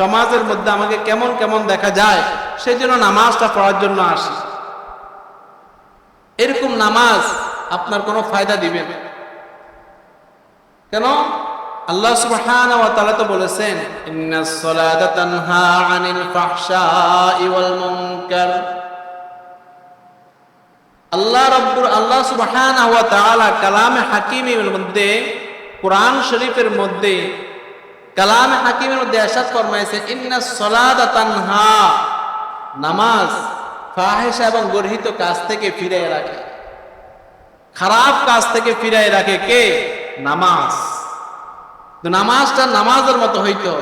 সমাজের মধ্যে আমাকে কেমন কেমন দেখা যায় সেই জন্য নামাজটা পড়ার জন্য আসি। এরকম নামাজ আপনার কোনো ফায়দা দিবে না। কেন? আল্লাহ সুবহানাহু ওয়া তাআলা তো বলেছেন ইন্নাস সালাতা তানহা আনিল ফাহশাই ওয়াল মুনকার। আল্লাহ রব্বুর আল্লাহ সুবহানাহু ওয়া তাআলা কালামে হাকিমের মধ্যে, কোরআন শরীফের মধ্যে কালামে হাকিমের মধ্যে এরশাদ ফরমাইছে ইন্নাস সালাতা তানহা নামাজ ফাহিশা এবং গর্হিত কাজ থেকে ফিরে রাখে। খারাপ কাজ থেকে ফিরাই রাখে কে? নামাজ। নামাজটা নামাজের মতো হইতো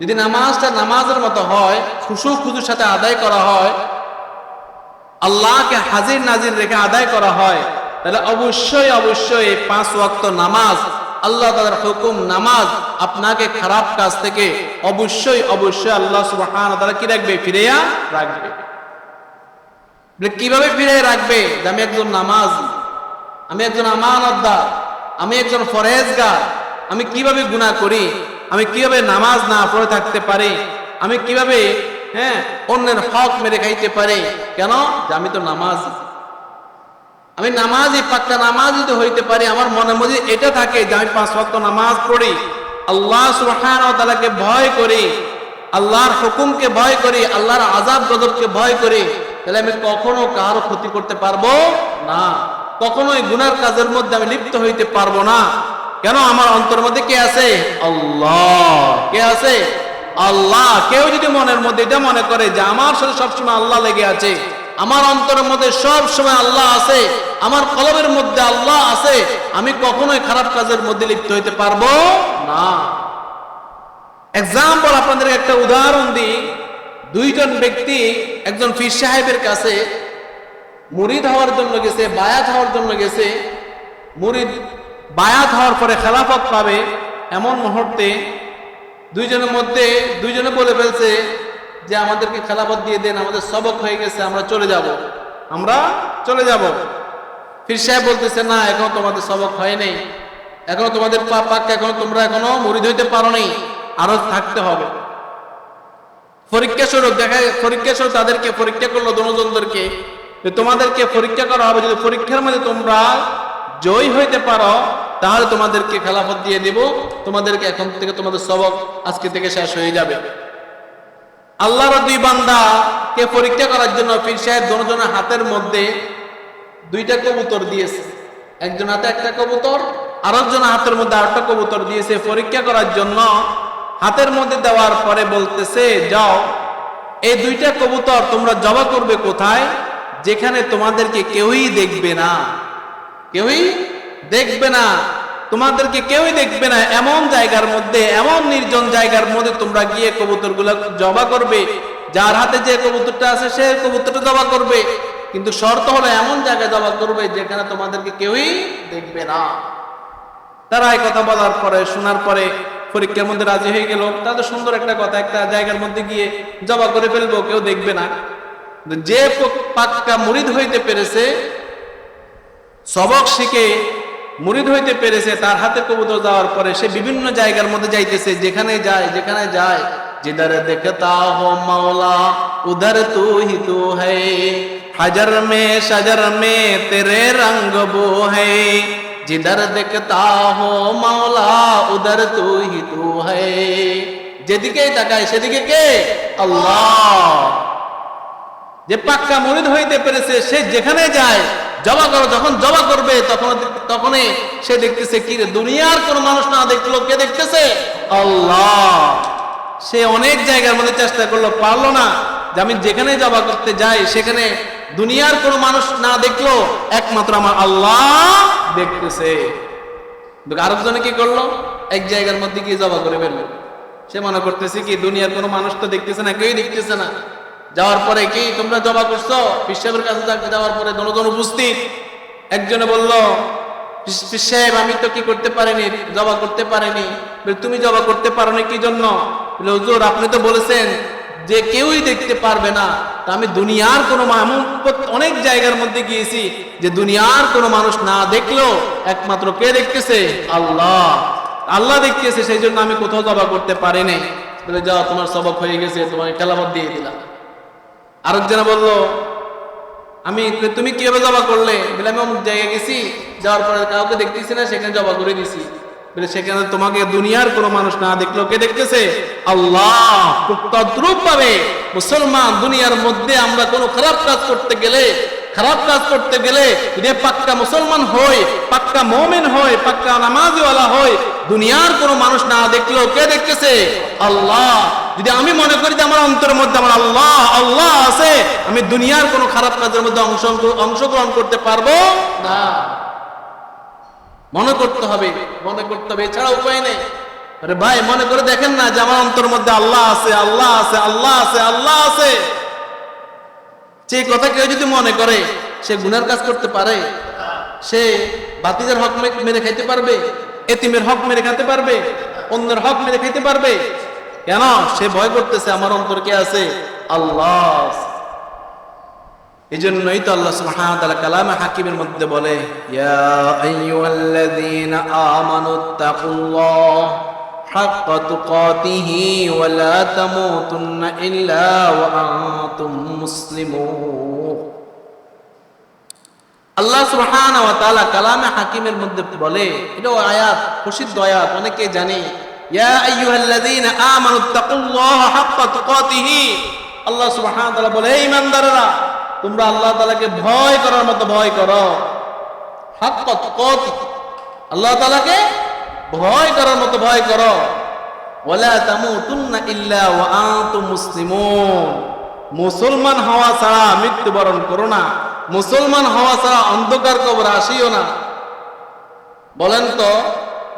যদি নামাজটা নামাজের মতো হয়, খুশু খুশুর সাথে আদায় করা হয়, আল্লাহকে হাজির নাজির রেখে আদায় করা হয়, তাহলে অবশ্যই অবশ্যই পাঁচ ওয়াক্ত নামাজ আল্লাহ তাদের হুকুম নামাজ আপনাকে খারাপ কাজ থেকে অবশ্যই অবশ্যই আল্লাহ সুবহান তারা কি রাখবে? ফিরেয়া রাখবে। কীভাবে ফিরে রাখবে? আমি একজন নামাজ, আমি একজন আমানতদার, আমি একজন ফরেজগার আমি কীভাবে গুনাহ করি? আমি কীভাবে নামাজ না পড়ে থাকতে পারি? আমি কীভাবে হ্যাঁ অন্যের হক মেরে খাইতে পারি? কেন? যে আমি তো নামাজ। আমি নামাজই পাক্কা নামাজ যদি হইতে পারি, আমার মনের মধ্যে এটা থাকে যে আমি পাঁচ ওয়াক্ত নামাজ পড়ি। আল্লাহ তাআলাকে ভয় করি, আল্লাহর হুকুমকে ভয় করি, আল্লাহর আজাব গজবকে ভয় করি, তাহলে আমি কখনো কারও ক্ষতি করতে পারব না। কখনোই গুনার কাজের মধ্যে আমি লিপ্ত হইতে পারব না। কেন? আমার অন্তর মধ্যে কে আছে? আল্লাহ। কে আছে? আল্লাহ। কেউ যদি মনের মধ্যে এটা মনে করে যে আমার সাথে সবসময় আল্লাহ লেগে আছে আমার অন্তরের মধ্যে সব সময় আল্লাহ আছে, আমার কলমের মধ্যে আল্লাহ আছে, আমি কখনোই খারাপ কাজের মধ্যে লিপ্ত হইতে পারব না। এক্সাম্পল আপনাদের একটা উদাহরণ দিই। দুইজন ব্যক্তি একজন ফির সাহেবের কাছে মুরিদ হওয়ার জন্য গেছে, বায়াত হওয়ার জন্য গেছে। মুরিদ বায়াত হওয়ার পরে খেলাফত পাবে। এমন মুহূর্তে দুইজনের মধ্যে, দুইজনে বলে ফেলছে যে আমাদেরকে খেলাফত দিয়ে দেন, আমাদের সবক হয়ে গেছে, আমরা চলে যাব। আমরা চলে যাব। ফির সাহেব বলতেছে, না, এখনও তোমাদের সবক হয় নাই। এখনও তোমাদের পাক, এখনও তোমরা এখনও মুরিদ হইতে পারো নাই। আরও থাকতে হবে। পরীক্ষা স্বরূপ দেখা, পরীক্ষা স্বরূপ তাদেরকে পরীক্ষা করল দনজনদেরকে যে তোমাদেরকে পরীক্ষা করা হবে, যদি পরীক্ষার মধ্যে তোমরা জয় হইতে পারো, তাহলে তোমাদেরকে খেলাফত দিয়ে দেব। তোমাদেরকে এখন থেকে তোমাদের সবক আজকে থেকে শেষ হয়ে যাবে। আল্লাহর দুই বান্দা কে পরীক্ষা করার জন্য পীর সাহেব দুজনের হাতের মধ্যে দুইটা কবুতর দিয়েছে। একজন হাতে একটা কবুতর, আরেকজন হাতের মধ্যে আরেকটা কবুতর দিয়েছে। পরীক্ষা করার জন্য হাতের মধ্যে দেওয়ার পরে বলতেছে, যাও, এই দুইটা কবুতর তোমরা জবা করবে কোথায়? যেখানে তোমাদেরকে কেউই দেখবে না। কেউই দেখবে না। তোমাদেরকে কেউই দেখবে না, এমন জায়গার মধ্যে, এমন নির্জন জায়গার মধ্যে তোমরা গিয়ে কবুতরগুলো জবা করবে। যার হাতে যে কবুতরটা আছে, সে কবুতরটা জবা করবে। কিন্তু শর্ত হলো এমন জায়গায় জবা করবে যেখানে তোমাদেরকে কেউই দেখবে না। তারা এই কথা বলার পরে, শোনার পরে পরীক্ষার মধ্যে রাজি হয়ে গেল। তাদের সুন্দর একটা কথা, একটা জায়গার মধ্যে গিয়ে জবা করে ফেলব, কেউ দেখবে না। যে পাক্কা মুরিদ হইতে পেরেছে, সবক শিখে মুরিদ হইতে পেরেছে, তার হাতে কবুতর যাওয়ার পরে সে বিভিন্ন জায়গার মধ্যে যাইতেছে যেখানে যায় যেখানে যায়, জিদর দেখতা হো মাওলা, উদর তু হি তু হে, হাজার মে, সাজার মে, তেরে রঙ বো হে দেখ দেখতা হো মাওলা, উদর তু হি তু হে। যেদিকেই তাকায়, সেদিকে কে? আল্লাহ। যে পাক্কা মুরিদ হইতে পেরেছে, সে যেখানে যায় জবা করো, যখন জবা করবে, তখন তখনই সে দেখতেছে কি দুনিয়ার কোন মানুষ না দেখল, কে দেখতেছে? আল্লাহ। সে অনেক জায়গার মধ্যে চেষ্টা করল, পারল না যে আমি যেখানে জবা করতে যাই, সেখানে দুনিয়ার কোনো মানুষ না দেখল, একমাত্র আমার আল্লাহ দেখতেছে। আরেকজনে কি করল? এক জায়গার মধ্যে গিয়ে জবা করে ফেলল। সে মনে করতেছে কি, দুনিয়ার কোনো মানুষ তো দেখতেছে না, কেউই দেখতেছে না। যাওয়ার পরে কি তোমরা জবা করছ? পিসাবের কাছে যাওয়ার পরে দনজন উপস্থিত। একজনে বলল "পিস- পিস সাহেব, আমি তো কি করতে পারিনি? জবা করতে পারিনি। তুমি জবা করতে পারোনি কি জন্য? আপনি তো বলেছেন যে কেউই দেখতে পারবে না। আমি দুনিয়ার কোনো অনেক জায়গার মধ্যে গিয়েছি যে দুনিয়ার কোনো মানুষ না দেখলেও একমাত্র কে দেখতেছে? আল্লাহ। আল্লাহ দেখতেছে, সেই জন্য আমি কোথাও জবা করতে পারিনি। বলে, যাও, তোমার সবক হয়ে গেছে, তোমাকে খেলাবাদ দিয়ে দিলাম। আরেকজনে বলল, আমি তুমি কীভাবে জবা করলে? বলে, আমি অমুক জায়গায় গেছি, যাওয়ার পরে কাউকে দেখতেছি না, সেখানে জবা করে দিছি। বলে, সেখানে তোমাকে দুনিয়ার কোনো মানুষ না দেখল কে দেখতেছে? আল্লাহ তদ্রুপ পাবে মুসলমান দুনিয়ার মধ্যে আমরা কোনো খারাপ কাজ করতে গেলে খারাপ কাজ করতে গেলে যদি পাক্কা মুসলমান হয় পাক্কা মোমেন হয় পাক্কা নামাজিওয়ালা হয় দুনিয়ার কোনো মানুষ না দেখল কে দেখতেছে? আল্লাহ। যদি আমি মনে করি যে আমার অন্তরের মধ্যে আমার আল্লাহ আল্লাহ আছে, আমি দুনিয়ার কোনো খারাপ কাজের মধ্যে অংশ, অংশগ্রহণ করতে পারব না। মনে করতে হবে, মনে করতে হবে, এছাড়া উপায় নেই। ভাই, মনে করে দেখেন না যে আমার অন্তর মধ্যে আল্লাহ আছে আল্লাহ আছে আল্লাহ আছে আল্লাহ আছে। যে কথা কেউ যদি মনে করে, সে গুনার কাজ করতে পারে, সে বাতিজার হক মেরে খাইতে পারবে, এতিমের হক মেরে খাইতে পারবে, অন্যের হক মেরে খাইতে পারবে, কেন? সে ভয় করতেছে, আমার অন্তর কে আছে? আল্লাহ। এই জন্যই তো আল্লাহ সুবহানাহু ওয়া কালামে হাকিমের মধ্যে বলে, ইয়া আইয়ুহাল্লাযীনা আমানুত্তাকুল্লাহ ওয়া লা তামুতুন্না ইল্লা ওয়া আনতুম মুসলিমুন আল্লাহ সুবহানাহু ওয়া তাআলা কালামে হাকিমের মধ্যে বলে, এটা আয়াত, প্রসিদ্ধ আয়াত অনেকে জানে। ইয়া আইয়ুহাল্লাযীনা আমানুত্তাকুল্লাহ হাক্কা তুকাতিহি। আল্লাহ সুবহানাহু ওয়া তাআলা বলে হে ঈমানদাররা তোমরা আল্লাহ তাআলাকে ভয় করার মতো ভয় করো। হাক্কা তুকাতি, আল্লাহ তাআলাকে ভয় করার মতো ভয় করো। ওয়ালা তামুতুন্না ইল্লা আনতুম মুসলিমুন হওয়া ছাড়া মৃত্যুবরণ করো না। মুসলমান হওয়া ছাড়া অন্ধকার কবর আসিও না। বলেন তো,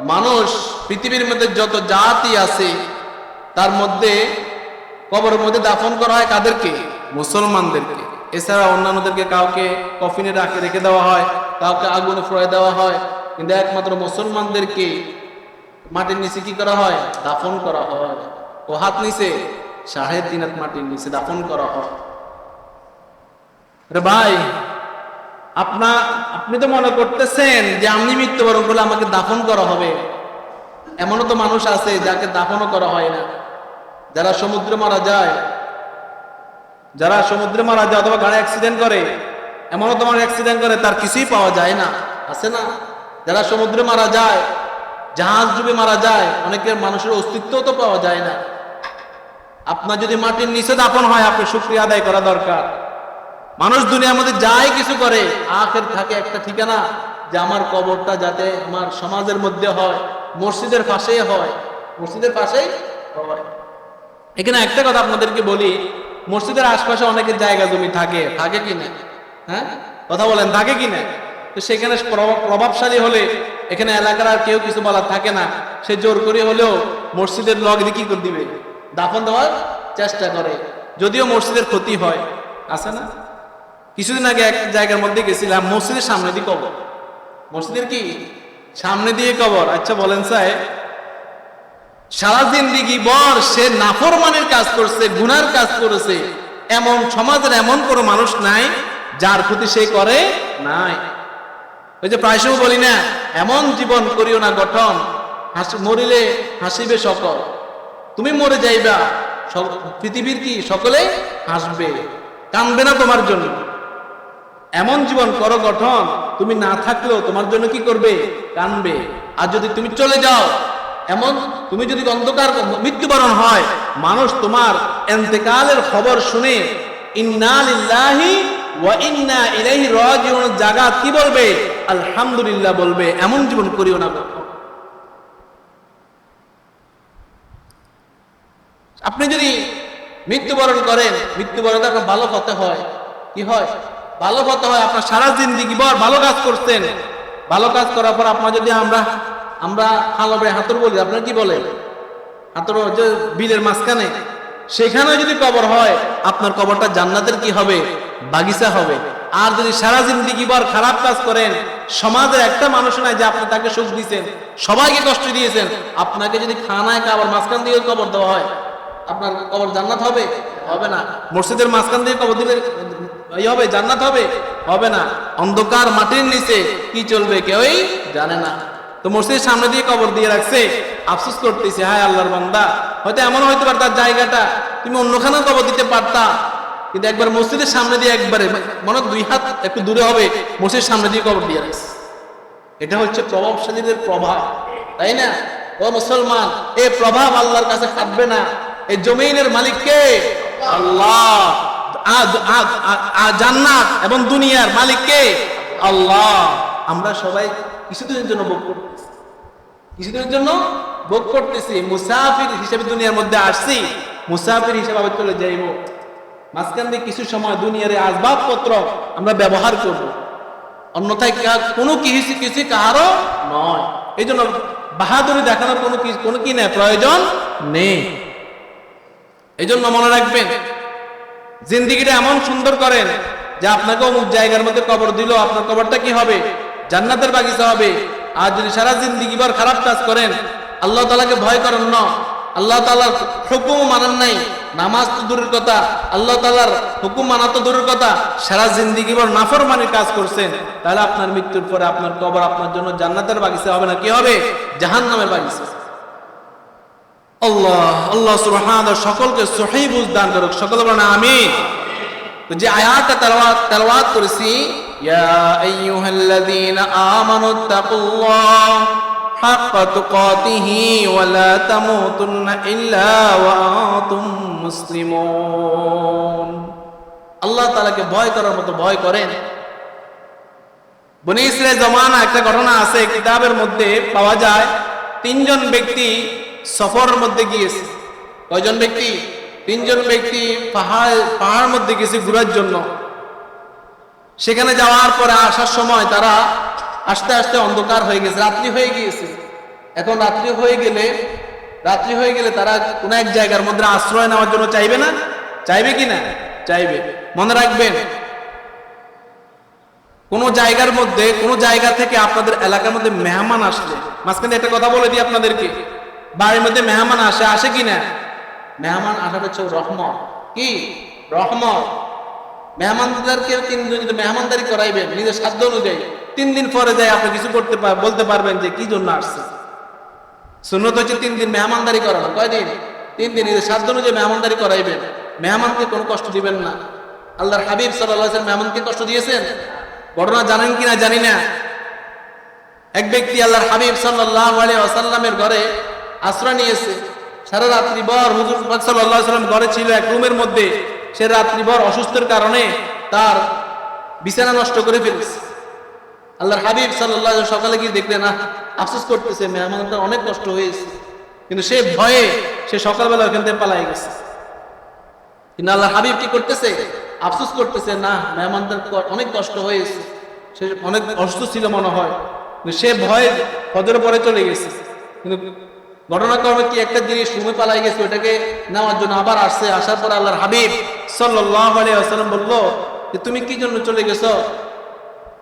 মানুষ পৃথিবীর মধ্যে যত জাতি আছে, তার মধ্যে কবরের মধ্যে দাফন করা হয় কাদেরকে? মুসলমানদেরকে। এছাড়া অন্যান্যদেরকে কাউকে কফিনে রাখে, রেখে দেওয়া হয়, কাউকে আগুনে ফ্রয় দেওয়া হয়। কিন্তু একমাত্র মুসলমানদেরকে মাটির নিচে কি করা হয়? দাফন করা হয়। ও হাত নিচে? তিন হাত মাটির নিচে দাফন করা হয়। ভাই, আপনা, আপনি তো মনে করতেছেন যে আমি মৃত্যুবরণ করলে আমাকে দাফন করা হবে। এমনও তো মানুষ আছে যাকে দাফনও করা হয় না। যারা সমুদ্রে মারা যায়, যারা সমুদ্রে মারা যায় অথবা গাড়ি অ্যাক্সিডেন্ট করে, এমনও তোমার অ্যাক্সিডেন্ট করে, তার কিছুই পাওয়া যায় না। আছে না? যারা সমুদ্রে মারা যায় জাহাজ ডুবে মারা যায়, অনেকের মানুষের অস্তিত্বও তো পাওয়া যায় না। আপনার যদি মাটির নিচে দাপন হয় আপনি শুক্রিয়া আদায় করা দরকার। মানুষ দুনিয়ার মধ্যে যাই কিছু করে, আখের থাকে একটা ঠিকানা যে আমার কবরটা যাতে আমার সমাজের মধ্যে হয়, মসজিদের পাশেই হয়। মসজিদের পাশেই হয়। এখানে একটা কথা আপনাদেরকে বলি, মসজিদের আশপাশে অনেকের জায়গা জমি থাকে থাকে কি না? হ্যাঁ? কথা বলেন, থাকে কি না? তো সেখানে প্রভাব- প্রভাবশালী হলে এখানে এলাকার আর কেউ কিছু বলার থাকে না। সে জোর করে হলেও মসজিদের লগ দিয়ে কি করে দিবে? দাফন দেওয়ার চেষ্টা করে। যদিও মসজিদের ক্ষতি হয়। আছে না? কিছুদিন আগে এক জায়গার মধ্যে গেছিলাম, মসজিদের সামনে দিয়ে কবর। মসজিদের কি? সামনে দিয়ে কবর। আচ্ছা বলেন সাহেব সারা জিন্দিগি বর, সে নাফরমানের কাজ করছে, গুনার কাজ করেছে। এমন সমাজের এমন কোনো মানুষ নাই, যার ক্ষতি সে করে নাই। ওই যে প্রায় বলি না, এমন জীবন করিও না গঠন, হাসি মরিলে হাসিবে সকল। তুমি মরে যাইবা পৃথিবীর কি সকলে হাসবে কানবে না তোমার জন্য। এমন জীবন করো গঠন, তুমি না থাকলেও তোমার জন্য কি করবে? কানবে আর যদি তুমি চলে যাও, এমন তুমি যদি অন্ধকার মৃত্যুবরণ হয়, মানুষ তোমার এন্তেকালের খবর শুনে, ইন্না জাগা কি বলবে? আলহামদুলিল্লাহ বলবে, এমন জীবন করিও না আপনি যদি মৃত্যুবরণ করেন, মৃত্যুবরণ আপনার ভালো কথা হয়। কি হয়? ভালো কথা হয়, আপনার সারা জিন্দিগি বর ভালো কাজ করছেন। ভালো কাজ করার পর আপনার যদি আমরা আমরা হালবে হাতর বলি, আপনার কি বলেন? হাতর বিলের মাঝখানে সেখানে যদি কবর হয়, আপনার কবরটা জান্নাতের কি হবে? বাগিচা হবে। আর যদি সারা জিন্দিগি বার খারাপ কাজ করেন, সমাজের একটা মানুষ নাই যে আপনি তাকে সুখ দিয়েছেন, সবাইকে কষ্ট দিয়েছেন। আপনাকে যদি খানায় কাবার মাঝখান দিয়ে কবর দেওয়া হয়, আপনার কবর জান্নাত হবে? হবে না। মসজিদের মাঝখান দিয়ে কবর দিলে এই হবে, জান্নাত হবে? হবে না। অন্ধকার মাটির নিচে কি চলবে কেউই জানে না। তো মসজিদের সামনে দিয়ে কবর দিয়ে রাখছে। আফসোস করতেছে, হায় আল্লাহর বান্দা। হয়তো এমন হইতে পারে তার জায়গাটা। তুমি অন্যখানেও কবর দিতে পারতা। কিন্তু একবার মসজিদের সামনে দিয়ে একবারে, মনে দুই হাত একটু দূরে হবে, মসজিদের সামনে দিয়ে কবর দিয়ে রাখছে। এটা হচ্ছে প্রভাবশালীদের প্রভাব, তাই না? ও মুসলমান এই প্রভাব আল্লাহর কাছে খাটবে না। এই জমিনের মালিক কে? আল্লাহ। জান্নাত এবং দুনিয়ার মালিক কে? আল্লাহ। আমরা সবাই কিছুদিনের জন্য ভোগ করতেছি। কিছুদিনের জন্য ভোগ করতেছি। মুসাফির হিসেবে দুনিয়ার মধ্যে আসছি, মুসাফির হিসেবে আবার চলে যাইব। মাঝখান দিয়ে কিছু সময় দুনিয়ার আসবাবপত্র আমরা ব্যবহার করব। অন্যথায় কোনো কিছু কিছু কারও নয়। এই জন্য বাহাদুরি দেখানোর কোনো কোনো কি নেই, প্রয়োজন নেই। এই জন্য মনে রাখবেন, জিন্দিগিটা এমন সুন্দর করেন যে আপনাকে অমুক জায়গার মধ্যে কবর দিল, আপনার কবরটা কি হবে? জান্নাতের বাগিচা হবে। আর যদি সারা জিন্দিগি খারাপ কাজ করেন, আল্লাহ তালাকে ভয় করেন না। আল্লাহ তালার হুকুম মানেন নাই। নামাজ তো দূরের কথা, আল্লাহ তালার হুকুম মানা তো দূরের কথা। সারা জিন্দিগি ভর নাফরমানির কাজ করছেন। তাহলে আপনার মৃত্যুর পরে আপনার কবর আপনার জন্য জান্নাতের বাগিচা হবে না, কি হবে? জাহান্নামের বাগিচা। আল্লাহ আল্লাহ সকলকে সহি বুঝ দান করুক। সকল বলেন আমিন। তো যে আয়াতটা তেলাওয়াত তেলাওয়াত করেছি, ইয়া আইয়ুহাল্লাযীনা ওয়া লা তামুতুন্না ইল্লা ওয়া আনতুম মুসলিমুন। আল্লাহ তাআলাকে ভয় করার মতো ভয় করেন। বনি জমানা একটা ঘটনা আছে কিতাবের মধ্যে পাওয়া যায়। তিনজন ব্যক্তি সফরের মধ্যে গিয়েছে। কয়জন ব্যক্তি? তিনজন ব্যক্তি পাহাড়, পাহাড়ের মধ্যে গেছে ঘুরার জন্য। সেখানে যাওয়ার পরে আসার সময় তারা আস্তে আস্তে অন্ধকার হয়ে গেছে, রাত্রি হয়ে গিয়েছে। এখন রাত্রি হয়ে গেলে, রাত্রি হয়ে গেলে তারা কোন এক জায়গার মধ্যে আশ্রয় নেওয়ার জন্য চাইবে না? চাইবে কি না? চাইবে। মনে রাখবেন, কোন জায়গার মধ্যে, কোন জায়গা থেকে আপনাদের এলাকার মধ্যে মেহমান আসলে, মাঝখানে একটা কথা বলে দিই আপনাদেরকে, বাড়ির মধ্যে মেহমান আসে আসে কি না? মেহমান আসাটা হচ্ছে রহমত। কি? রহমত। মেহমানদারকে তিন মেহমানদারি করাইবেন, নিজের সাধ্য অনুযায়ী। তিন দিন পরে যায় আপনি কিছু করতে বলতে পারবেন যে কি জন্য আসছে। সুন্নত হচ্ছে তিন দিন মেহমানদারি করানো কয়দিন? তিন দিন। সাধ্য অনুযায়ী মেহমানদারি করাইবেন, মেহমানকে কোনো কষ্ট দিবেন না। আল্লাহর হাবিব সাল্লাহ মেহমানকে কষ্ট দিয়েছেন? ঘটনা জানেন কিনা জানি না। এক ব্যক্তি আল্লাহর হাবিব সাল্লাহ ঘরে আশ্রয় নিয়েছে। সারা রাত্রি বর হুজুর সাল্লাম ঘরে ছিল এক রুমের মধ্যে। সে রাত্রি বর অসুস্থের কারণে তার বিছানা নষ্ট করে ফেলেছে। আল্লাহর হাবিব আলাইহি সকালে গিয়ে দেখলেন না আফসোস করতেছে মেহমানটার অনেক কষ্ট হয়েছে। কিন্তু সে ভয়ে সে সকালবেলা ওখান থেকে পালাই গেছে। কিন্তু আল্লাহর হাবিব কি করতেছে? আফসোস করতেছে, না মেহমানদের অনেক কষ্ট হয়েছে। সে অনেক অসুস্থ ছিল মনে হয়। সে ভয়ে ফজর পরে চলে গেছে। কিন্তু ঘটনাক্রমে কি একটা জিনিস সময় পালাই গেছে ওটাকে নেওয়ার জন্য আবার আসছে। আসার পর আল্লাহর হাবিব সাল্লাহ আলাইসাল্লাম বলল, যে তুমি কি জন্য চলে গেছো?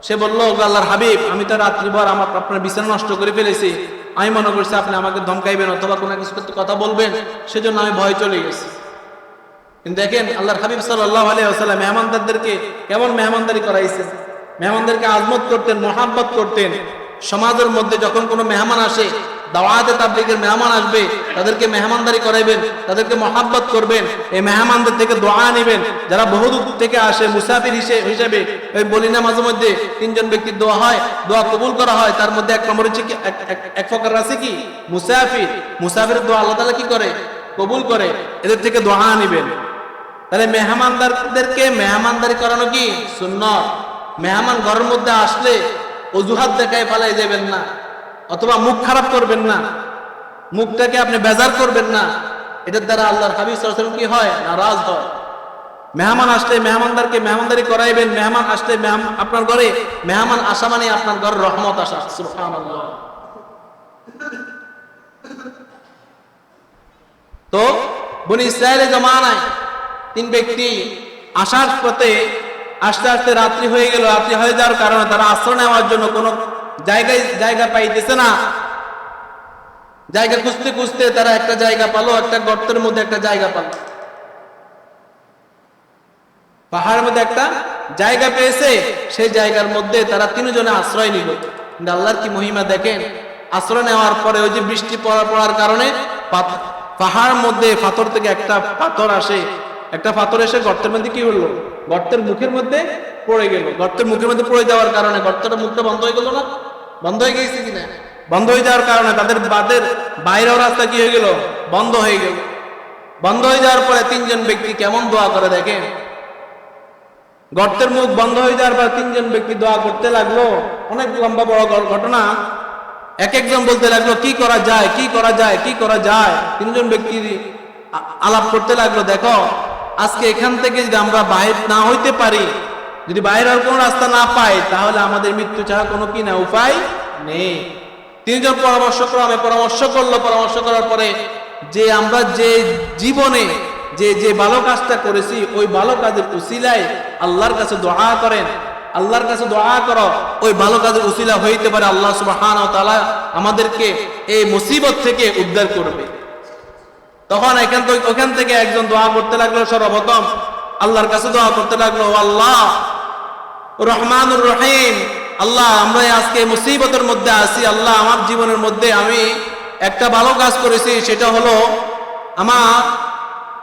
সে বলল, "ওগো আল্লাহর হাবিব, আমি তো রাত্রিভর আমার আপনার বিছানা নষ্ট করে ফেলেছি। আমি মনে করছি আপনি আমাকে ধমকাইবেন অথবা কোনো কিছু করতে কথা বলবেন। সেজন্য আমি ভয় চলে গেছি। কিন্তু দেখেন, আল্লাহর হাবিব সাল্লাহ আলিয়া মেহমানদারদেরকে কেমন মেহমানদারি করাইছেন। মেহমানদেরকে আজমত করতেন, মোহাব্বত করতেন। সমাজের মধ্যে যখন কোনো মেহমান আসে দাওয়াতে তাবলিগের মেহমান আসবে, তাদেরকে মেহমানদারি করাইবেন, তাদেরকে মহাব্বত করবেন, এই মেহমানদের থেকে দোয়া নেবেন। যারা বহুদূর থেকে আসে, মুসাফির হিসেবে, ওই বলি না মাঝে মধ্যে তিনজন ব্যক্তির দোয়া হয়, দোয়া কবুল করা হয়, তার মধ্যে এক নম্বর হচ্ছে কি, এক- প্রকার আছে কি? মুসাফির। মুসাফির দোয়া আল্লাহ তাআলা কি করে? কবুল করে, এদের থেকে দোয়া নেবেন। তাহলে মেহমানদারদেরকে মেহমানদারি করানো কি? সুন্নত। মেহমান ঘরের মধ্যে আসলে অজুহাত দেখায় পালাই যাবেন না। অথবা মুখ খারাপ করবেন না। মুখটাকে আপনি বেজার করবেন না। এটার দ্বারা আল্লাহর হাবিব কি হয়? নারাজ হয়। মেহমান আসলে মেহমানদারকে মেহমানদারি করাইবেন। মেহমান আসলে আপনার ঘরে মেহমান আসা মানে আপনার ঘরে রহমত আসা। সুবহানাল্লাহ। তো বনি ইসরায়েলের জমানায় তিন ব্যক্তি আসার পথে আস্তে আস্তে রাত্রি হয়ে গেল। রাত্রি হয়ে যাওয়ার কারণে তারা আশ্রয় নেওয়ার জন্য কোনো জায়গায় জায়গা পাইতেছে না। জায়গা খুঁজতে খুঁজতে তারা একটা জায়গা পালো, একটা গর্তের মধ্যে একটা জায়গা পালো। পাহাড়ের মধ্যে একটা জায়গা পেয়েছে, সেই জায়গার মধ্যে তারা তিনজনে আশ্রয় নিল। কিন্তু আল্লাহর কি মহিমা দেখেন? আশ্রয় নেওয়ার পরে ওই যে বৃষ্টি পড়া পড়ার কারণে পাহাড় মধ্যে পাথর থেকে একটা পাথর আসে। একটা পাথর এসে গর্তের মধ্যে কি হলো? গর্তের মুখের মধ্যে পড়ে গেল। গর্তের মুখের মধ্যে পড়ে যাওয়ার কারণে গর্তটা মুখটা বন্ধ হয়ে গেল না? বন্ধ হয়ে গেছে কিনা? বন্ধ হয়ে যাওয়ার কারণে তাদের বাদের বাইরেও রাস্তা কি হয়ে গেল? বন্ধ হয়ে গেল। বন্ধ হয়ে যাওয়ার পরে তিনজন ব্যক্তি কেমন দোয়া করে দেখেন? গর্তের মুখ বন্ধ হয়ে যাওয়ার পর তিনজন ব্যক্তি দোয়া করতে লাগল। অনেক লম্বা বড় ঘটনা। এক একজন বলতে লাগল, কি করা যায়? কি করা যায়? কি করা যায়? তিনজন ব্যক্তি আলাপ করতে লাগল, দেখো, আজকে এখান থেকে যদি আমরা বাহির না হইতে পারি যদি বাইরে আর কোনো রাস্তা না পাই, তাহলে আমাদের মৃত্যু ছাড়া কোনো কি না উপায় নেই। তিনজন পরামর্শ ক্রমে পরামর্শ করল, পরামর্শ করার পরে যে আমরা যে জীবনে যে যে ভালো কাজটা করেছি, ওই ভালো কাজের উসিলায় আল্লাহর কাছে দোয়া করেন। আল্লাহর কাছে দোয়া করো, ওই ভালো কাজের উসিলা হইতে পারে আল্লাহ সুবহান তালা আমাদেরকে এই মুসিবত থেকে উদ্ধার করবে। তখন এখান থেকে, ওখান থেকে একজন দোয়া করতে লাগল সর্বপ্রথম। আল্লাহর কাছে দোয়া করতে লাগল আল্লাহ রহমানুর রহিম। আল্লাহ আমরা আজকে মুসিবতের মধ্যে আছি। আল্লাহ, আমার জীবনের মধ্যে আমি একটা ভালো কাজ করেছি, সেটা হলো আমার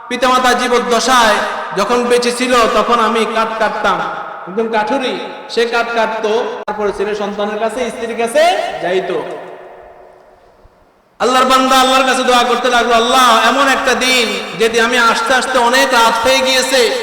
পিতামাতা জীবদ্দশায় যখন বেঁচে ছিল, তখন আমি কাঠ কাটতাম। একদম কাঠুরি, সে কাঠ কাটতো, তারপরে ছেলে সন্তানের কাছে, স্ত্রীর কাছে যাইতো। আল্লাহর বান্দা আল্লাহর কাছে দোয়া করতে লাগল, আল্লাহ, এমন একটা দিন যেদি আমি আস্তে আস্তে অনেক রাত হয়ে গিয়েছে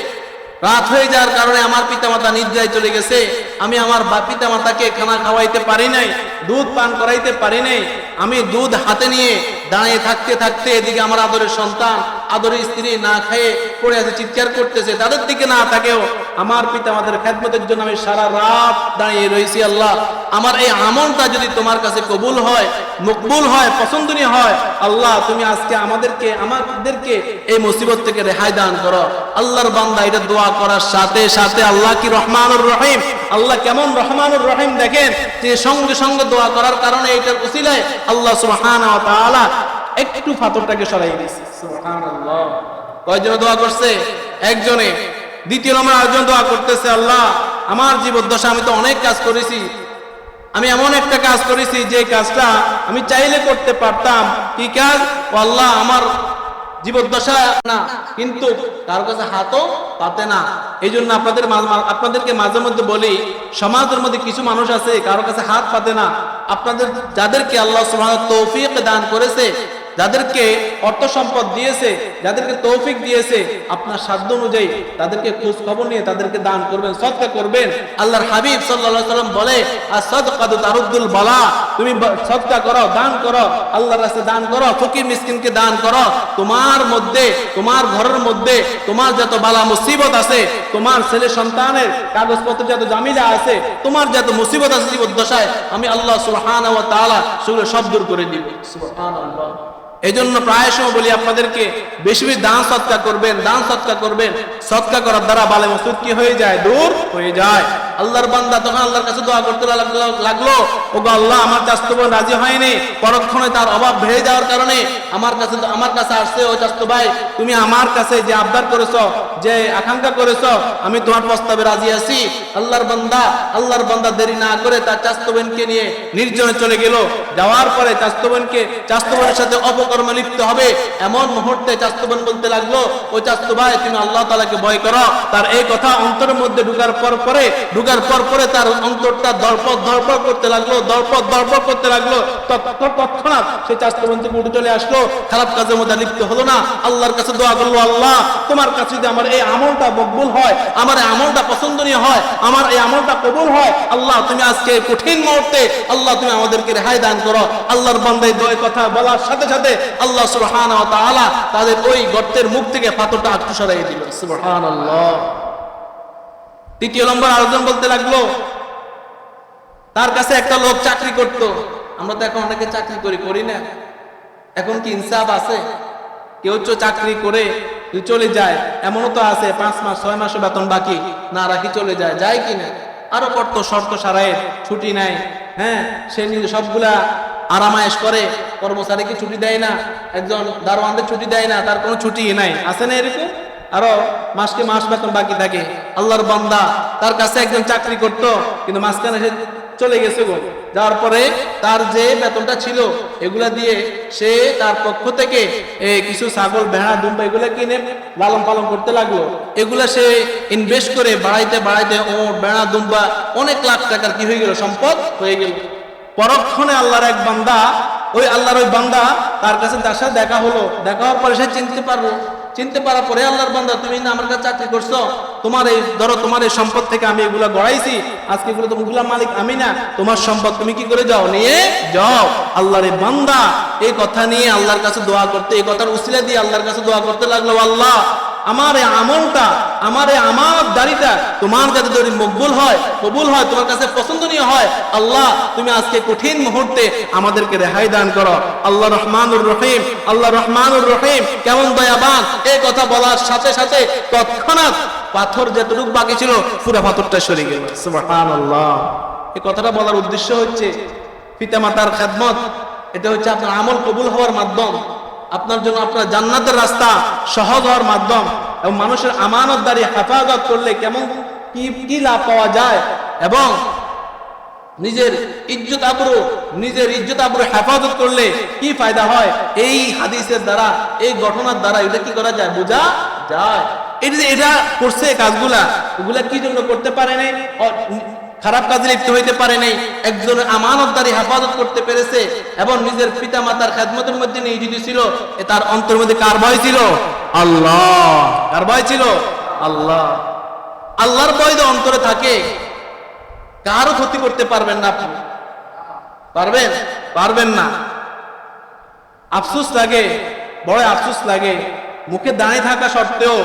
রাত হয়ে যাওয়ার কারণে আমার পিতামাতা নিদ্রায় চলে গেছে। আমি আমার পিতামাতাকে খানা খাওয়াইতে পারি নাই, দুধ পান করাইতে পারি নাই। আমি দুধ হাতে নিয়ে দাঁড়িয়ে থাকতে থাকতে এদিকে আমার আদরের সন্তান, আদরের স্ত্রী না খেয়ে পড়ে আছে, চিৎকার করতেছে তাদের দিকে না থাকেও আমার পিতামাতার খেদমতের জন্য আমি সারা রাত দাঁড়িয়ে রয়েছি আল্লাহ। আমার এই আমলটা যদি তোমার কাছে কবুল হয়, মকবুল হয়, পছন্দনীয় হয়, আল্লাহ, তুমি আজকে আমাদেরকে আমাদেরকে এই মুসিবত থেকে রেহাই দান করো। আল্লাহর বান্দা এটা দোয়া করার সাথে সাথে আল্লাহ কি রহমানুর রহিম? আল্লাহ কেমন রহমানুর রহিম দেখেন? যে সঙ্গে সঙ্গে দোয়া করার কারণে এটার উসিলায় আল্লাহ তাআলা একটু ফাতরটাকে সরাই দিয়েছে সুবহানাল্লাহ। কয়জনে দোয়া করছে? একজনে। দ্বিতীয় নম্বর আরেকজন দোয়া করতেছে আল্লাহ আমার জীবদ্দশা আমি তো অনেক কাজ করেছি। আমি এমন একটা কাজ করেছি যে কাজটা আমি চাইলে করতে পারতাম। কি কাজ? আল্লাহ আমার জীবদ্দশা না কিন্তু কারও কাছে হাতও পাতে না। এই জন্য আপনাদের আপনাদেরকে মাঝে মধ্যে বলি সমাজের মধ্যে কিছু মানুষ আছে কারও কাছে হাত পাতে না। আপনাদের যাদেরকে আল্লাহ সুবহানাহু তৌফিক দান করেছে যাদেরকে অর্থ সম্পদ দিয়েছে, যাদেরকে তৌফিক দিয়েছে, আপনার সাধ্য অনুযায়ী তাদেরকে খোঁজ খবর নিয়ে তাদেরকে দান করবেন সদকা করবেন। আল্লাহর হাবিব সাল্লাল্লাহু সাল্লাম বলে আর সদকাদু তারুদ্দুল বালা। তুমি সদকা করো, দান করো, আল্লাহর রাস্তায় দান করো, ফকির মিসকিনকে দান করো। তোমার মধ্যে, তোমার ঘরের মধ্যে, তোমার যত বালা মুসিবত আছে, তোমার ছেলে সন্তানের কাগজপত্র যত জামিলা আছে, তোমার যত মুসিবত আছে, জীবদ্দশায়, আমি আল্লাহ সুবহানাহু ওয়া তাআলা সেগুলো সব দূর করে দিব। সুবহানাল্লাহ। এই জন্য প্রায় সময় বলি আপনাদেরকে, বেশি বেশি দান সৎকা করবেন, দান সৎকা করবেন সৎকা করার দ্বারা বালে মসুদ কি হয়ে যায়? দূর হয়ে যায়। আল্লাহর বান্দা তখন আল্লাহর কাছে দোয়া করতে লাগল ও আল্লাহ, আমার চাস্ত বোন রাজি হয়নি, পরক্ষণে তার অভাব বেড়ে যাওয়ার কারণে আমার কাছে আমার কাছে আসছে, ও চাস্ত ভাই, তুমি আমার কাছে যে আবদার করেছ, যে আকাঙ্ক্ষা করেছ, আমি তোমার প্রস্তাবে রাজি আছি। আল্লাহর বান্দা আল্লাহর বান্দা দেরি না করে তার চাস্ত বোনকে নিয়ে নির্জনে চলে গেল। যাওয়ার পরে চাস্ত বোনকে চাস্ত বোনের সাথে অপকর্ম লিপ্ত হবে। এমন মুহূর্তে চাস্ত বোন বলতে লাগল, ও চাস্ত ভাই, তুমি আল্লাহ তালাকে ভয় করো। তার এই কথা অন্তরের মধ্যে ঢুকার পর পরে ঢুকার পর পরে তার অন্তরটা দরপদ দরপদ করতে লাগল দরপদ দরপদ করতে লাগল। তৎ- তৎ- তৎক্ষণাৎ সেই চাস্ত বোন থেকে উঠে চলে আসলো। খারাপ কাজের মধ্যে লিপ্ত হলো না। আল্লাহর কাছে দোয়া করল, আল্লাহ, তোমার কাছে যদি আমার এই আমলটা মকবুল হয়, আমার এই আমলটা পছন্দনীয় হয়, আমার এই আমলটা কবুল হয়, আল্লাহ, তুমি আজকে কঠিন মুহূর্তে আল্লাহ, তুমি আমাদেরকে রেহাই দান করো। আল্লাহর বান্দাই দয় কথা বলার সাথে সাথে আল্লাহ তাআলা তাদের ওই গর্তের মুখ থেকে পাথরটা আটকে সরাই দিল। সুবহানাল্লাহ। তৃতীয় নম্বর আরেকজন বলতে লাগল, তার কাছে একটা লোক চাকরি করত। আমরা তো এখন অনেকে চাকরি করি করি না। এখন কি ইনসাফ আছে? কেউ তো চাকরি করে চলে যায়। এমনও তো আছে, পাঁচ মাস, ছয় মাসের বেতন বাকি। না রাখি চলে যায় যায় কি না? আরও কত শর্ত সারায় ছুটি নাই হ্যাঁ? সে নিজে সবগুলা আরামায়েশ করে, কর্মচারীকে ছুটি দেয় না। একজন দারোয়ানদের ছুটি দেয় না, তার কোনো ছুটি নাই। আছে না এরকম? আরও মাসকে মাস বেতন বাকি থাকে। আল্লাহর বান্দা তার কাছে একজন চাকরি করত, কিন্তু মাঝখানে সে চলে গেছে গো। যাওয়ার পরে তার যে বেতনটা ছিল, এগুলা দিয়ে সে তার পক্ষ থেকে কিছু ছাগল, ভেড়া, দুম্বা এগুলা কিনে লালন পালন করতে লাগল। এগুলা সে ইনভেস্ট করে বাড়াইতে বাড়াইতে ও বেড়া দুম্বা, অনেক লাখ টাকার কি হয়ে গেল? সম্পদ হয়ে গেল। পরক্ষণে আল্লাহর এক বান্দা, ওই আল্লাহর ওই বান্দা তার কাছে তার সাথে দেখা হলো। দেখা হওয়ার পরে সে চিনতে পারল চিনতে পারা পরে আল্লাহর বান্দা, তুমি না আমার কাছে চাকরি করছ? তোমার এই, ধরো তোমার এই সম্পদ থেকে আমি এগুলো গড়াইছি। আজকে এগুলো তো গুলা মালিক, আমি না। তোমার সম্পদ তুমি কি করে যাও? নিয়ে যাও। আল্লাহর এই বান্দা, এই কথা নিয়ে আল্লাহর কাছে দোয়া করতে, এই কথার উসিলা দিয়ে আল্লাহর কাছে দোয়া করতে লাগল। আল্লাহ আমার এই আমলটা, আমার এই আমার দাড়িটা তোমার কাছে যদি মকবুল হয়, কবুল হয়, তোমার কাছে পছন্দনীয় হয়, আল্লাহ, তুমি আজকে কঠিন মুহূর্তে আমাদেরকে রেহাই দান করো। আল্লাহ রহমানুর রহিম, আল্লাহ রহমানুর রহিম, কেমন দয়াবান। এই কথা বলার সাথে সাথে তৎক্ষণাৎ পাথর যেটুকু বাকি ছিল, পুরো পাথরটা সরে গেল। সুবহানাল্লাহ। এই কথাটা বলার উদ্দেশ্য হচ্ছে, পিতামাতার খেদমত, এটা হচ্ছে আপনার আমল কবুল হওয়ার মাধ্যম। আপনার জন্য আপনার জান্নাতের রাস্তা সহজ হওয়ার মাধ্যম এবং মানুষের আমানত আমানতদারি, হেফাজত করলে কেমন, কি কি লাভ পাওয়া যায়? এবং নিজের ইজ্জত আবরু, নিজের ইজ্জত আবরু হেফাজত করলে কি ফায়দা হয়? এই হাদিসের দ্বারা, এই ঘটনার দ্বারা এটা কি করা যায়? বোঝা যায়। এটা এটা করছে কাজগুলা, ওগুলা কি জন্য করতে পারে নাই? খারাপ কাজে লিপ্ত হইতে পারে নাই। একজনের আমানতদারি হেফাজত করতে পেরেছে এবং নিজের পিতা মাতার খেদমতের মধ্যে নিয়োজিত ছিল, এ তার অন্তর মধ্যে কার ভয় ছিল? আল্লাহ। কার ভয় ছিল? আল্লাহ। আল্লাহর ভয় তো অন্তরে থাকে, কারও ক্ষতি করতে পারবেন না আপনি। পারবেন? পারবেন না। আফসুস লাগে, বড় আফসুস লাগে। মুখে দাঁড়িয়ে থাকা সত্ত্বেও,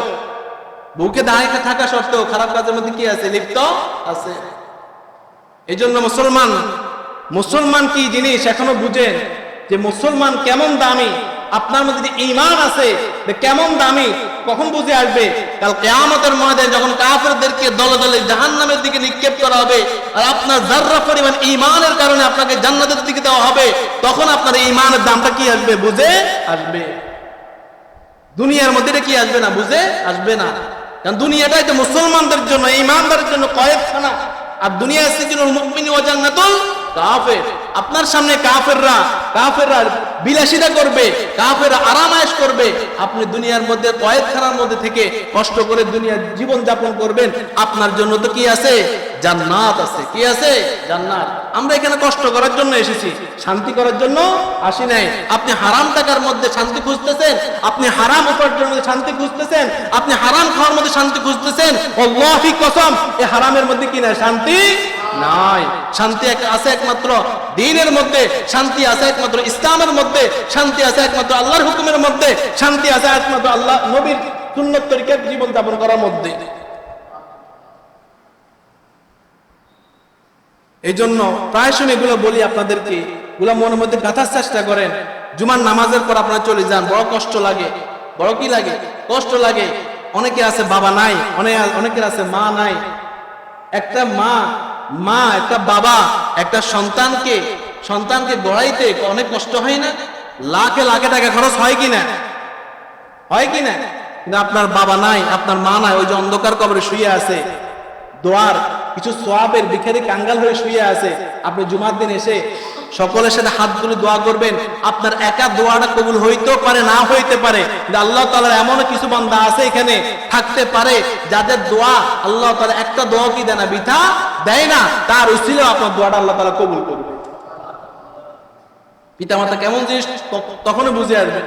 বুকে দাঁড়িয়ে থাকা সত্ত্বেও খারাপ কাজের মধ্যে কি আছে? লিপ্ত আছে। এই জন্য মুসলমান মুসলমান কি জিনিস এখনও বুঝেন যে মুসলমান কেমন দামি? আপনার মধ্যে ইমান আছে কেমন দামি? কখন বুঝে আসবে? কাল কেয়ামতের ময়দানে যখন কাফেরদেরকে দলে দলে জাহান্নামের দিকে নিক্ষেপ করা হবে আর আপনার জাররা পরিমাণ ইমানের কারণে আপনাকে জান্নাতের দিকে দেওয়া হবে, তখন আপনার ইমানের দামটা কি আসবে? বুঝে আসবে। দুনিয়ার মধ্যে কি আসবে না? বুঝে আসবে না। কারণ দুনিয়াটাই তো মুসলমানদের জন্য ইমানদারের জন্য কয়েকখানা আর দুনিয়া সিজনুল মুমিনি ওয়া জান্নাতুল কাফের। আপনার সামনে কাফেররা কাফেররা বিলাসিতা করবে, কাফেররা আরামায়েশ করবে। আপনি দুনিয়ার মধ্যে, কয়েকখানার মধ্যে থেকে কষ্ট করে দুনিয়ার জীবন যাপন করবেন। আপনার জন্য তো কি আছে? জান্নাত আছে। কি আছে? জান্নাত। আমরা এখানে কষ্ট করার জন্য এসেছি। শান্তি করার জন্য আসি নাই। আপনি হারাম টাকার মধ্যে শান্তি খুঁজতেছেন? আপনি হারাম উপার্জনের মধ্যে শান্তি খুঁজতেছেন? আপনি হারাম খাওয়ার মধ্যে শান্তি খুঁজতেছেন? আল্লাহি কসম এই হারামের মধ্যে কি না শান্তি নাই। শান্তি আছে একমাত্র দিনের মধ্যে শান্তি আছে একমাত্র ইসলামের মধ্যে, শান্তি আছে একমাত্র আল্লাহর হুকুমের মধ্যে, শান্তি আছে একমাত্র আল্লাহ নবীর সুন্নত জীবন যাপন করার মধ্যে। এই জন্য প্রায় সময় এগুলো বলি আপনাদেরকে। এগুলো মনের মধ্যে গাঁথার চেষ্টা করেন। জুমার নামাজের পর আপনারা চলে যান, বড় কষ্ট লাগে। বড় কি লাগে? কষ্ট লাগে। অনেকে আছে বাবা নাই, অনেক অনেকের আছে মা নাই। একটা মা মা, একটা বাবা, একটা সন্তানকে সন্তানকে গড়াইতে অনেক কষ্ট হয় না? লাখে লাখে টাকা খরচ হয় কি না হয় কি না কিন্তু আপনার বাবা নাই, আপনার মা নাই, ওই যে অন্ধকার কবরে শুয়ে আছে। দোয়ার কিছু সোয়াবের ভিখারি কাঙ্গাল হয়ে শুয়ে আছে। আপনি জুমার দিন এসে সকলের সাথে হাত তুলে দোয়া করবেন। আপনার একা দোয়াটা কবুল হইতেও পারে, না হইতে পারে। আল্লাহ তালার এমন কিছু বান্দা আছে এখানে থাকতে পারে, যাদের দোয়া আল্লাহ তালা একটা দোয়া কি দেয় না, বিথা দেয় না। তার উচিলেও আপনার দোয়াটা আল্লাহ তালা কবুল করবে। পিতামাতা কেমন জিনিস ত- তখনই বুঝে আসবে।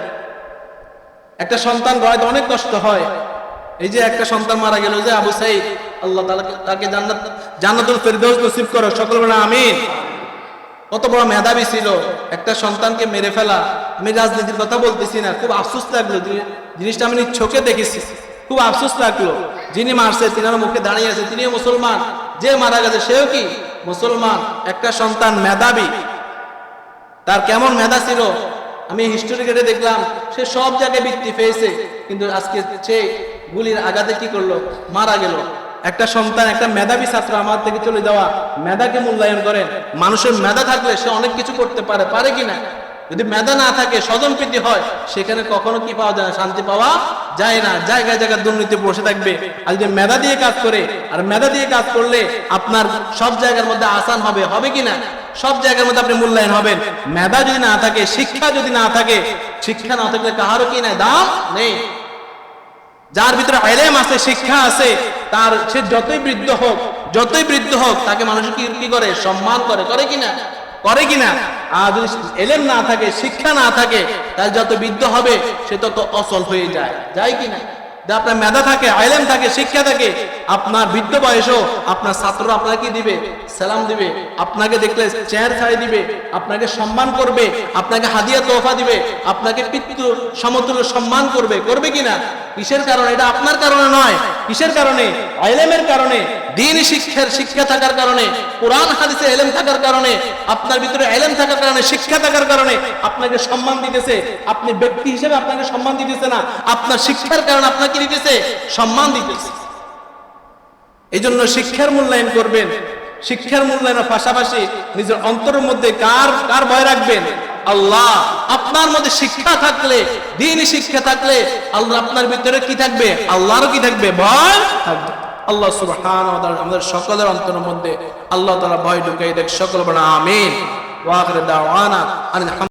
একটা সন্তান গড়াইতে অনেক কষ্ট হয়। এই যে একটা সন্তান মারা গেল যে আবু সাইদ, আল্লাহ তাকে জান্নাত, জান্নাতুল ফেরদৌস নসিব করো। সকল বলে, আমিন। কত বড় মেধাবী ছিল, একটা সন্তানকে মেরে ফেলা, আমি রাজনীতির কথা বলতেছি না, খুব আফসোস লাগল জিনি- জিনিসটা আমি চোখে দেখেছি, খুব আফসোস লাগল, যিনি মারছে, তিনার মুখে দাঁড়িয়ে আছে, তিনিও মুসলমান, যে মারা গেছে, সেও কি মুসলমান, একটা সন্তান মেধাবী, তার কেমন মেধা ছিল, আমি হিস্টোরি কেটে দেখলাম, সে সব জায়গায় বৃত্তি পেয়েছে, কিন্তু আজকে সে গুলির আঘাতে কি করল, মারা গেল। একটা সন্তান, একটা মেধাবী ছাত্র আমার থেকে চলে যাওয়া, মেধাকে মূল্যায়ন করেন মানুষের মেধা থাকলে সে অনেক কিছু করতে পারে পারে কি না? যদি মেধা না থাকে, স্বজন প্রীতি হয়, সেখানে কখনো কি পাওয়া যায় না? শান্তি পাওয়া যায় না। জায়গায় জায়গায় দুর্নীতি বসে থাকবে। আর যদি মেধা দিয়ে কাজ করে, আর মেধা দিয়ে কাজ করলে আপনার সব জায়গার মধ্যে আসান হবে হবে কি না? সব জায়গার মধ্যে আপনি মূল্যায়ন হবেন। মেধা যদি না থাকে, শিক্ষা যদি না থাকে, শিক্ষা না থাকলে কাহারও কি নাই? দাম নেই। যার ভিতরে এলেম আছে, শিক্ষা আছে, তার সে যতই বৃদ্ধ হোক, যতই বৃদ্ধ হোক, তাকে মানুষ কি কি করে? সম্মান করে। করে কিনা করে কিনা আর যদি এলেম না থাকে, শিক্ষা না থাকে তার যত বৃদ্ধ হবে, সে তত অচল হয়ে যায়। যায় কিনা আপনার মেধা থাকে, আইলেম থাকে, শিক্ষা থাকে, আপনার বৃদ্ধ বয়সও আপনার ছাত্র আপনাকে দিবে? সালাম দিবে। আপনাকে দেখলে চেয়ার ছাড়ি দিবে, আপনাকে সম্মান করবে, আপনাকে হাদিয়া তোফা দিবে, আপনাকে পিতৃ সমতুল্য সম্মান করবে। করবে কিনা? কিসের কারণে? এটা আপনার কারণে নয়। কিসের কারণে? আইলেমের কারণে। দিন শিক্ষার শিক্ষা থাকার কারণে, কোরআন হাদিসে এলেম থাকার কারণে, আপনার ভিতরে এলেম থাকার কারণে, শিক্ষা থাকার কারণে আপনাকে সম্মান দিতেছে। আপনি ব্যক্তি হিসেবে আপনাকে সম্মান দিতেছে না। আপনার শিক্ষার কারণে আপনাকে দিতেছে? সম্মান দিতেছে। এই জন্য শিক্ষার মূল্যায়ন করবেন। শিক্ষার মূল্যায়নের পাশাপাশি নিজের অন্তরের মধ্যে কার কার ভয় রাখবেন? আল্লাহ। আপনার মধ্যে শিক্ষা থাকলে, দিন শিক্ষা থাকলে, আল্লাহ আপনার ভিতরে কি থাকবে? আল্লাহরও কি থাকবে? ভয় থাকবে। আল্লাহ সুবহান আমাদের সকলের অন্তরের মধ্যে আল্লাহ তালা ভয় ঢুকাই দেখ সকল বড় আমিন। ওয়াকরে দাওয়ানা